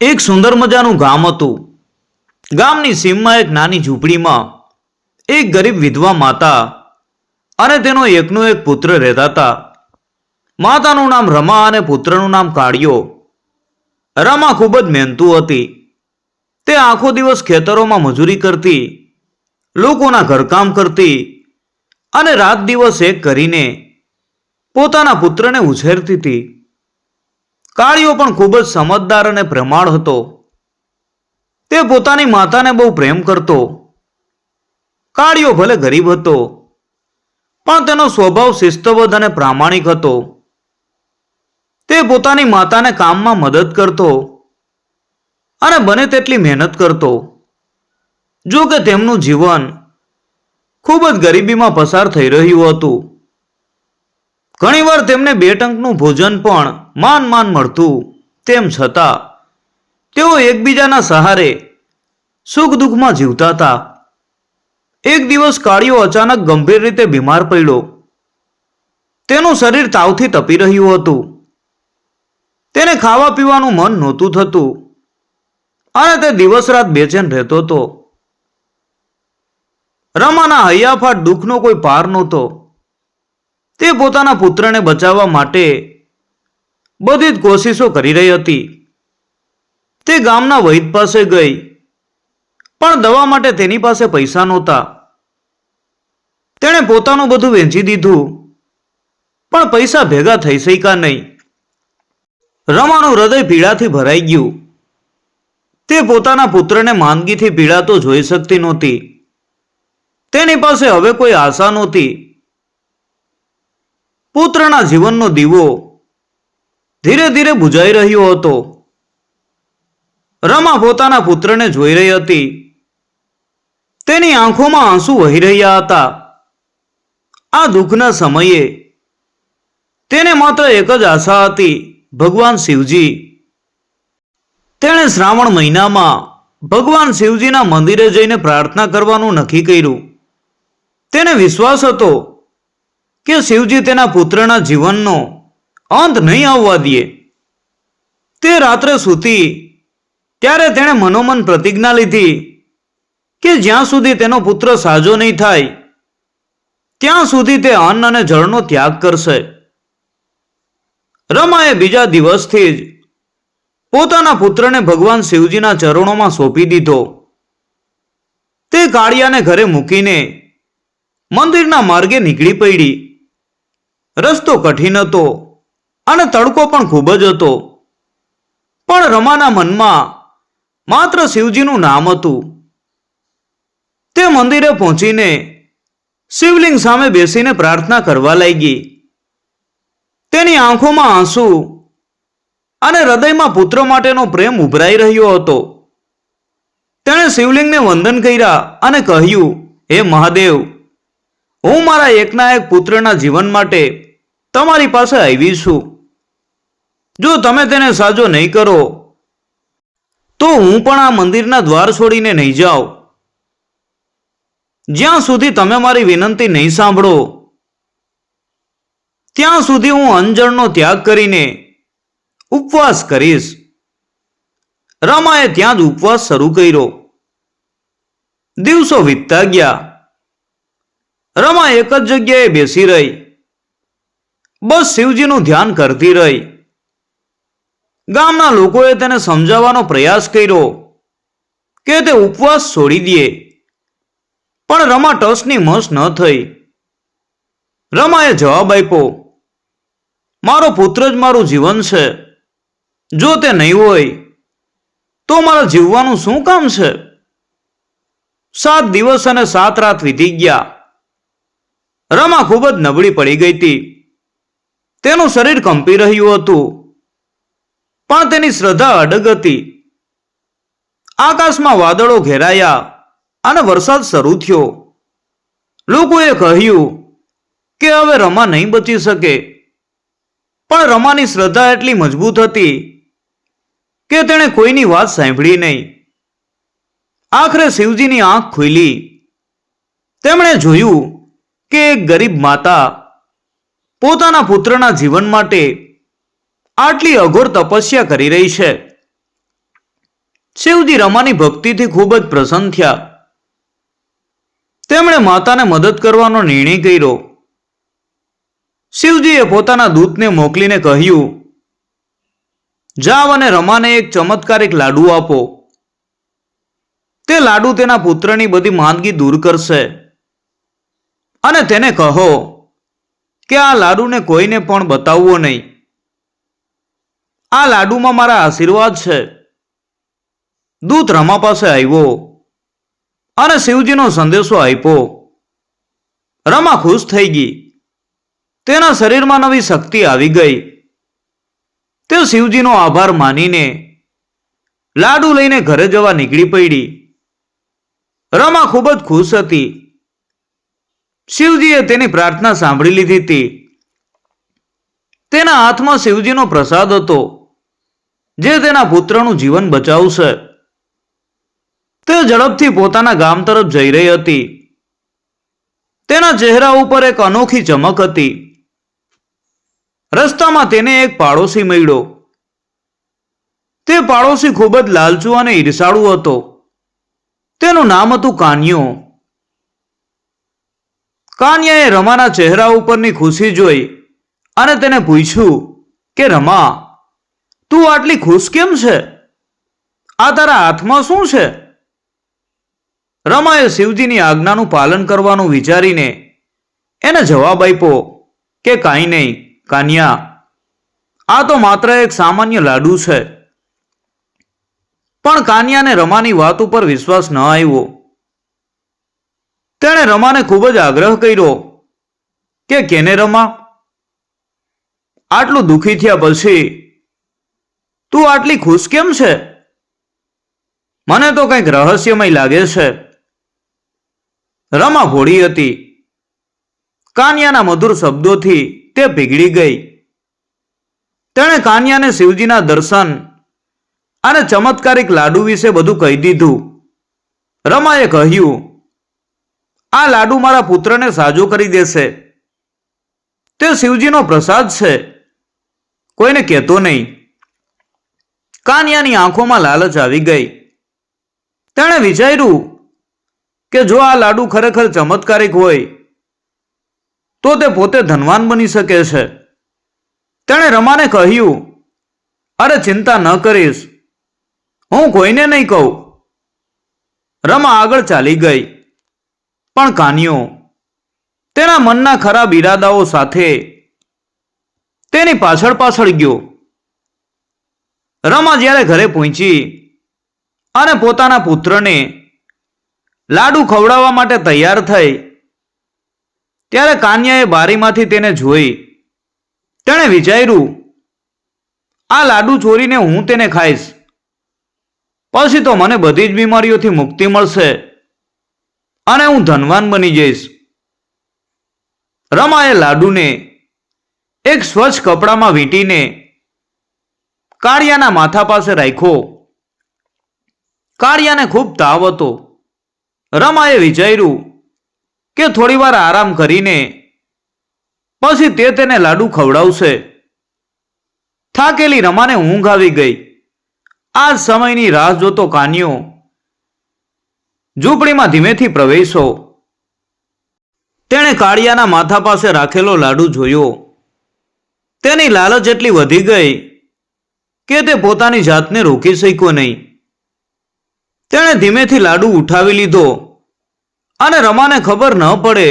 એક સુંદર મજાનું ગામ હતું. ગામની સીમમાં એક નાની ઝૂંપડીમાં એક ગરીબ વિધવા માતા અને તેનો એકનો એક પુત્ર રહેતા હતા. માતાનું નામ રમા અને પુત્રનું નામ કાળિયો. રમા ખૂબ જ મહેનતુ હતી. તે આખો દિવસ ખેતરોમાં મજૂરી કરતી, લોકોના ઘરકામ કરતી અને રાત દિવસ એક કરીને પોતાના પુત્રને ઉછેરતી હતી. કાળિયો પણ ખૂબ જ સમજદાર અને પ્રમાણ હતો. તે પોતાની માતાને બહુ પ્રેમ કરતો. કાળીઓ ભલે ગરીબ હતો, પણ તેનો સ્વભાવ શિસ્તબદ્ધ અને પ્રામાણિક હતો. તે પોતાની માતાને કામમાં મદદ કરતો અને બને તેટલી મહેનત કરતો. જો કે તેમનું જીવન ખૂબ જ ગરીબીમાં પસાર થઈ રહ્યું હતું. ઘણીવાર તેમને બે ટંકનું ભોજન પણ માન માન મળતું, તેમ છતાં તેઓ એકબીજાના સહારે સુખ દુઃખમાં જીવતા હતા. એક દિવસ કાળિયો અચાનક ગંભીર રીતે બીમાર પડ્યો. તેનું શરીર તાવથી તપી રહ્યું હતું. તેને ખાવા પીવાનું મન નહોતું થતું. અને તે દિવસ રાત બેચેન રહેતો હતો. રમાના હૈયાફાટ દુઃખનો કોઈ પાર નહોતો. તે પોતાના પુત્રને બચાવવા માટે બધી જ કોશિશો કરી રહી હતી. તે ગામના વૈદ પાસે ગઈ, પણ દવા માટે તેની પાસે પૈસા નહોતા. તેણે પોતાનું બધું વેચી દીધું, પણ પૈસા ભેગા થઈ શક્યા નહીં. રમાનું હૃદય પીડાથી ભરાઈ ગયું. તે પોતાના પુત્રને માંદગીથી પીડાતો જોઈ શકતી નહોતી. તેની પાસે હવે કોઈ આશા નહોતી. પુત્રના જીવનનો દીવો ધીરે ધીરે બુજાઈ રહ્યો હતો. રમા પોતાના પુત્રને જોઈ રહી હતી. તેની આંખોમાં આંસુ વહી રહ્યા હતા. આ દુઃખના સમયે તેને માત્ર એક જ આશા હતી, ભગવાન શિવજી. તેણે શ્રાવણ મહિનામાં ભગવાન શિવજીના મંદિરે જઈને પ્રાર્થના કરવાનું નક્કી કર્યું. તેને વિશ્વાસ હતો કે શિવજી તેના પુત્રના જીવનનો અંત નહીં આવવા દે. તે રાત્રે સૂતી, ત્યારે તેણે મનોમન પ્રતિજ્ઞા લીધી કે જ્યાં સુધી તેનો પુત્ર સાજો નહીં થાય, ત્યાં સુધી તે અન્ન અને જળનો ત્યાગ કરશે. રમાએ બીજા દિવસથી જ પોતાના પુત્રને ભગવાન શિવજીના ચરણોમાં સોંપી દીધો. તે કાળિયાને ઘરે મૂકીને મંદિરના માર્ગે નીકળી પડી. રસ્તો કઠિન હતો અને તડકો પણ ખૂબ જ હતો. પણ રમાના મનમાં માત્ર શિવજીનું નામ હતું. તે મંદિરે પહોંચીને શિવલિંગ સામે બેસીને પ્રાર્થના કરવા લાગી. તેની આંખોમાં આંસુ અને હૃદયમાં પુત્ર માટેનો પ્રેમ ઉભરાઈ રહ્યો હતો. તેણે શિવલિંગને વંદન કર્યા અને કહ્યું, હે મહાદેવ, હું મારા એકના એક પુત્રના જીવન માટે તમારી પાસે આવી છું. જો તમે તેને સાજો નહીં કરો, તો હું પણ આ મંદિરના દ્વાર છોડીને નહીં જાઉં. જ્યાં સુધી તમે મારી વિનંતી નહીં સાંભળો, ત્યાં સુધી હું અંજળનો ત્યાગ કરીને ઉપવાસ કરીશ. રમાએ ત્યાં જ ઉપવાસ શરૂ કર્યો. દિવસો વીતતા ગયા. રમા એક જ જગ્યાએ બેસી રહી. બસ શિવજીનું ધ્યાન કરતી રહી. ગામના લોકોએ તેને સમજાવવાનો પ્રયાસ કર્યો કે તે ઉપવાસ છોડી દે. પણ રમા ટસની મસ ન થઈ. રમાએ જવાબ આપ્યો, મારો પુત્ર જ મારું જીવન છે. જો તે નહીં હોય, તો મારા જીવવાનું શું કામ છે? સાત દિવસ અને સાત રાત વીતી ગયા. રમા ખૂબ જ નબળી પડી ગઈ હતી. તેનું શરીર કંપી રહ્યું હતું. પણ તેની શ્રદ્ધા અડગ હતી. આકાશમાં વાદળો ઘેરાયા અને વરસાદ શરૂ થયો. લોકોએ કહ્યું કે હવે રમા નહીં બચી શકે. પણ રમાની શ્રદ્ધા એટલી મજબૂત હતી કે તેણે કોઈની વાત સાંભળી નહીં. આખરે શિવજીની આંખ ખુલી. તેમણે જોયું કે એક ગરીબ માતા પોતાના પુત્રના જીવન માટે આટલી અઘોર તપસ્યા કરી રહી છે. શિવજી રમાની ભક્તિથી ખૂબ જ પ્રસન્ન થયા. તેમણે માતાને મદદ કરવાનો નિર્ણય કર્યો. શિવજીએ પોતાના દૂતને મોકલીને કહ્યું, જાવ અને રમાને એક ચમત્કારિક લાડુ આપો. તે લાડુ તેના પુત્રની બધી માંદગી દૂર કરશે. અને તેને કહો કે આ લાડુને કોઈને પણ બતાવવો નહીં. આ લાડુમાં મારા આશીર્વાદ છે. દૂત રમા પાસે આવ્યો અને શિવજીનો સંદેશો આપ્યો. રમા ખુશ થઈ ગઈ. તેના શરીરમાં નવી શક્તિ આવી ગઈ. તે શિવજીનો આભાર માનીને લાડુ લઈને ઘરે જવા નીકળી પડી. રમા ખૂબ જ ખુશ હતી. શિવજીએ તેની પ્રાર્થના સાંભળી લીધી હતી. તેના હાથમાં શિવજીનો પ્રસાદ હતો, જે તેના પુત્રનું જીવન બચાવશે. તે ઝડપથી પોતાના ગામ તરફ જઈ રહી હતી. તેના ચહેરા ઉપર એક અનોખી ચમક હતી. રસ્તામાં તેને એક પાડોશી મળ્યો. તે પાડોશી ખૂબ જ લાલચુ અને ઈર્ષાળુ હતો. તેનું નામ હતું કાન્યો. કાન્યાએ રમાના ચહેરા ઉપરની ખુશી જોઈ અને તેને પૂછ્યું કે, રમા, તું આટલી ખુશ કેમ છે? આ તારા હાથમાં શું છે? રમાએ શિવજીની આજ્ઞાનું પાલન કરવાનું વિચારીને એને જવાબ આપ્યો કે, કાંઈ નહીં, કાન્યા, આ તો માત્ર એક સામાન્ય લાડુ છે. પણ કાન્યાને રમાની વાત ઉપર વિશ્વાસ ન આવ્યો. તેણે રમાને ખૂબ જ આગ્રહ કર્યો કે કેને રમા? આટલું દુઃખી થયા પછી તું આટલી ખુશ કેમ છે? મને તો કંઈક રહસ્યમય લાગે છે. રમા ભોળી હતી. કાન્યાના મધુર શબ્દોથી તે પીગળી ગઈ. તેણે કાન્યાને શિવજીના દર્શન અને ચમત્કારિક લાડુ વિશે બધું કહી દીધું. રમાએ કહ્યું આ લાડુ મારા પુત્રને સાજો કરી દેશે. તે શિવજીનો પ્રસાદ છે. કોઈને કહેતો નહીં. કાનિયાની આંખોમાં લાલચ આવી ગઈ. તેણે વિચાર્યું કે જો આ લાડુ ખરેખર ચમત્કારિક હોય, તો તે પોતે ધનવાન બની શકે છે. તેણે રમાને કહ્યું, અરે ચિંતા ન કરીશ. હું કોઈને નહીં કહું. રમા આગળ ચાલી ગઈ. પણ કાન્યો, તેના મનના ખરાબ ઈરાદાઓ સાથે તેની પાછળ પાછળ ગયો. રમા જ્યારે ઘરે પહોંચી અને પોતાના પુત્રને લાડુ ખવડાવવા માટે તૈયાર થઈ, ત્યારે કાન્યાએ બારીમાંથી તેને જોઈ, તેણે વિચાર્યું, આ લાડુ ચોરીને હું તેને ખાઈશ. પછી તો મને બધી જ બીમારીઓથી મુક્તિ મળશે. અને હું ધનવાન બની જઈશ. રમાએ લાડુને એક સ્વચ્છ કપડામાં વીંટીને કાળિયાના માથા પાસે રાખ્યો. કાળિયાને ખૂબ તાવ હતો. રમાએ વિચાર્યું કે થોડીવાર આરામ કરીને પછી તે તેને લાડુ ખવડાવશે. થાકેલી રમાને ઊંઘ આવી ગઈ. આ સમયની રાહ જોતો કાન્યો ઝૂંપડીમાં ધીમેથી પ્રવેશો. તેણે કાળિયાના માથા પાસે રાખેલો લાડુ જોયો. તેની લાલચ એટલી વધી ગઈ કે તે પોતાની જાતને રોકી શક્યો નહીં. તેણે ધીમેથી લાડુ ઉઠાવી લીધો અને રમાને ખબર ન પડે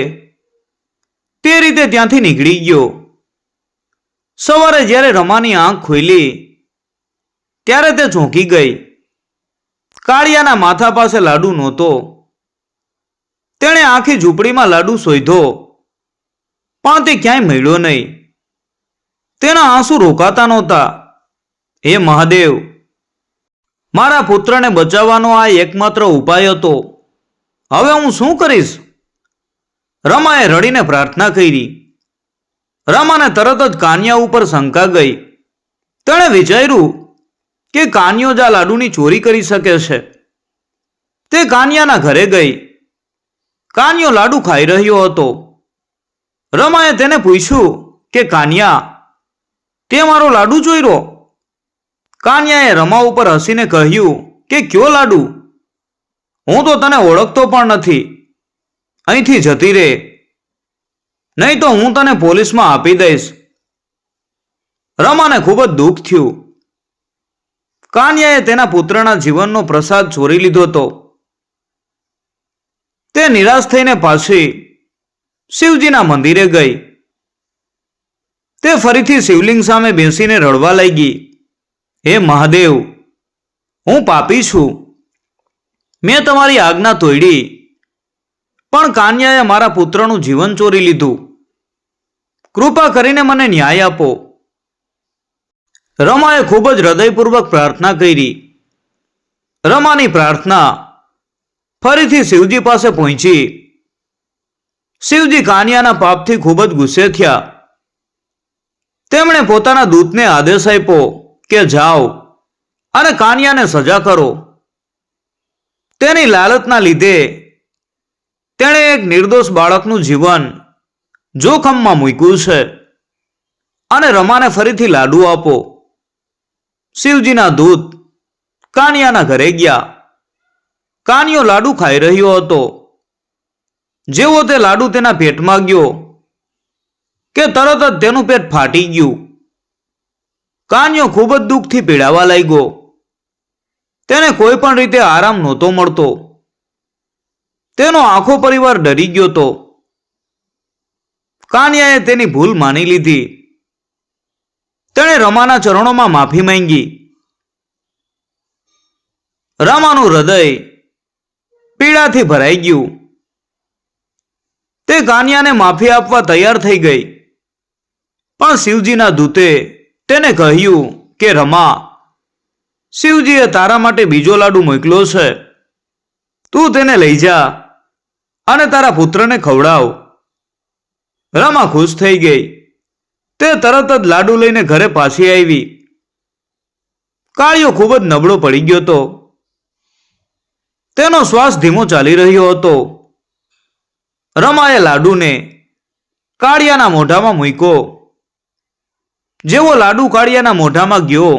તે રીતે ત્યાંથી નીકળી ગયો. સવારે જ્યારે રમાની આંખ ખોલી, ત્યારે તે ચોંકી ગઈ. કાળિયાના માથા પાસે લાડુ નહોતો. તેણે આખી ઝૂંપડીમાં લાડુ શોધ્યો પણ તે ક્યાંય મળ્યો નહીં. તેના આંસુ રોકાતા નહોતા. હે મહાદેવ, મારા પુત્રને બચાવવાનો આ એકમાત્ર ઉપાય હતો. હવે હું શું કરીશ? રમાએ રડીને પ્રાર્થના કરી. રમાને તરત જ કાન્યા ઉપર શંકા ગઈ. તેણે વિચાર્યું કે કાન્યો જ આ લાડુની ચોરી કરી શકે છે? તે કાન્યાના ઘરે ગઈ. કાન્યો લાડુ ખાઈ રહ્યો હતો. રમાએ તેને પૂછ્યું કે કાન્યા તે મારો લાડુ ચોર્યો? કાન્યાએ રમા ઉપર હસીને કહ્યું કે, કયો લાડુ? હું તો તને ઓળખતો પણ નથી. અહીંથી જતી રહે નહીં તો હું તને પોલીસમાં આપી દઈશ. રમાને ખૂબ જ દુઃખ થયું. કાન્યાએ તેના પુત્રના જીવનનો પ્રસાદ ચોરી લીધો હતો. તે નિરાશ થઈને પાછી શિવજીના મંદિરે ગઈ. તે ફરીથી શિવલિંગ સામે બેસીને રડવા લાગી. હે મહાદેવ, હું પાપી છું. મેં તમારી આજ્ઞા તોડી, પણ કાન્યાએ મારા પુત્રનું જીવન ચોરી લીધું. કૃપા કરીને મને ન્યાય આપો. રમાએ ખૂબ જ હૃદયપૂર્વક પ્રાર્થના કરી. રમાની પ્રાર્થના ફરીથી શિવજી પાસે પહોંચી. શિવજી કાન્યાના પાપથી ખૂબ જ ગુસ્સે થયા. તેમણે પોતાના દૂતને આદેશ આપ્યો કે જાઓ અને કાન્યાને સજા કરો. તેની લાલચના લીધે તેણે એક નિર્દોષ બાળકનું જીવન જોખમમાં મૂક્યું છે અને રમાને ફરીથી લાડુ આપો. શિવજીના દૂત કાનિયાના ઘરે ગયા. કાનિયો લાડુ ખાઈ રહ્યો હતો. જેવો તે લાડુ તેના પેટમાં ગયો કે તરત જ તેનું પેટ ફાટી ગયું. કાનિયો ખૂબ જ દુઃખથી પીડાવા લાગ્યો. તેને કોઈ પણ રીતે આરામ નહોતો મળતો. તેનો આખો પરિવાર ડરી ગયો હતો. કાનિયાએ તેની ભૂલ માની લીધી. તેણે રમાના ચરણોમાં માફી માંગી. રમાનું હૃદય પીડાથી ભરાઈ ગયું. તે કાનિયાને માફી આપવા તૈયાર થઈ ગઈ. પણ શિવજીના દૂતે તેને કહ્યું કે, રમા, શિવજીએ તારા માટે બીજો લાડુ મોકલ્યો છે. તું તેને લઈ જા અને તારા પુત્રને ખવડાવ. રમા ખુશ થઈ ગઈ. તે તરત જ લાડુ લઈને ઘરે પાછી આવી. કાળિયો ખૂબ જ નબળો પડી ગયો હતો. તેનો શ્વાસ ધીમો ચાલી રહ્યો હતો. રમાએ લાડુને કાળિયાના મોઢામાં મૂક્યો. જેવો લાડુ કાળિયાના મોઢામાં ગયો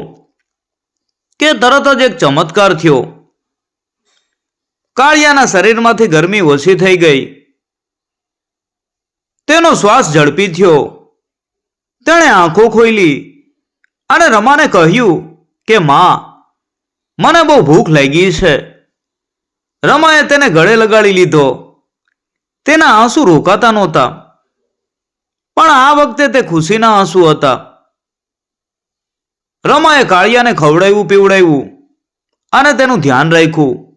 કે તરત જ એક ચમત્કાર થયો. કાળિયાના શરીરમાંથી ગરમી ઓછી થઈ ગઈ. તેનો શ્વાસ ઝડપી થયો. તેણે આંખો ખોલી અને રમાને કહ્યું કે, માં, મને બહુ ભૂખ લાગી છે. રમાએ તેને ગળે લગાડી લીધો. તેના આંસુ રોકાતા નહોતા. પણ આ વખતે તે ખુશીના આંસુ હતા. રમાએ કાળિયાને ખવડાવ્યું, પીવડાવ્યું અને તેનું ધ્યાન રાખ્યું.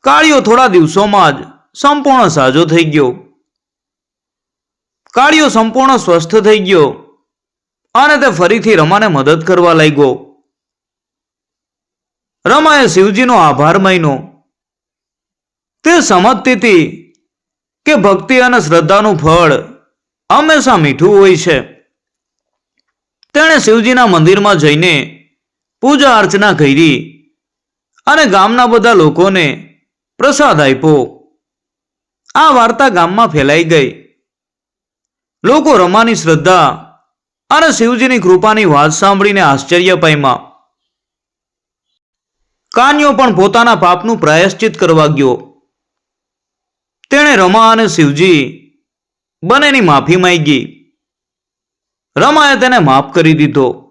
કાળિયો થોડા દિવસોમાં જ સંપૂર્ણ સાજો થઈ ગયો. કાળિયો સંપૂર્ણ સ્વસ્થ થઈ ગયો. અને તે ફરીથી રમાને મદદ કરવા લાગ્યો. રમાએ શિવજીનો આભાર માન્યો. તે સમજતી હતી કે ભક્તિ અને શ્રદ્ધાનું ફળ હંમેશા મીઠું હોય છે. તેણે શિવજીના મંદિરમાં જઈને પૂજા અર્ચના કરી અને ગામના બધા લોકોને પ્રસાદ આપ્યો. આ વાર્તા ગામમાં ફેલાઈ ગઈ. લોકો રમાની શ્રદ્ધા અને શિવજીની કૃપાની વાત સાંભળીને આશ્ચર્ય પામ્યા. કાન્યો પણ પોતાના પાપનું પ્રાયશ્ચિત કરવા ગયો. તેણે રમા અને શિવજી બંનેની માફી માંગી. રમાએ તેને માફ કરી દીધો.